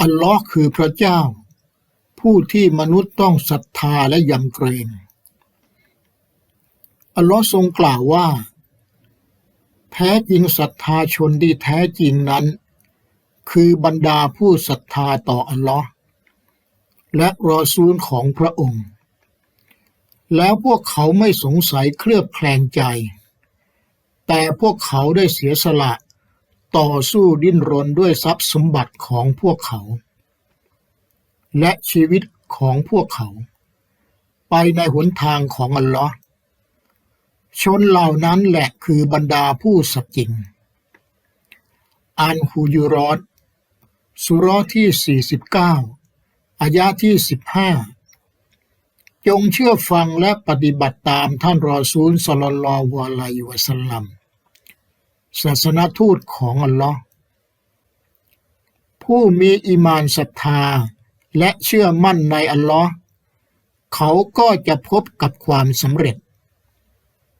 อัลลอฮ์คือพระเจ้า ผู้ที่มนุษย์ต้องศรัทธาและยำเกรง อัลลอฮ์ทรงกล่าวว่า แท้จริงศรัทธาชนที่แท้จริงนั้น คือบรรดาผู้ศรัทธาต่ออัลลอฮ์และรอซูลของพระองค์ แล้วพวกเขาไม่สงสัยเคลือบแคลงใจ แต่พวกเขาได้เสียสละ ต่อสู้ดิ้นรนด้วยทรัพย์สมบัติของพวกเขา และชีวิตของพวกเขา ไปในหนทางของอัลลอฮ์ชนเหล่านั้นแหละคือบรรดาผู้สัจจริง อันฮูยุรอดสุรอที่ 49 อายะที่ 15 จงเชื่อฟังและปฏิบัติตามท่านรอซูลสลลัลลอฮุอะลัยฮิวะสัลลัม ศาสนทูตของอัลลอฮ์ผู้มีอิมานศรัทธาและเชื่อมั่นในอัลลอฮ์เขาก็จะพบกับความสำเร็จ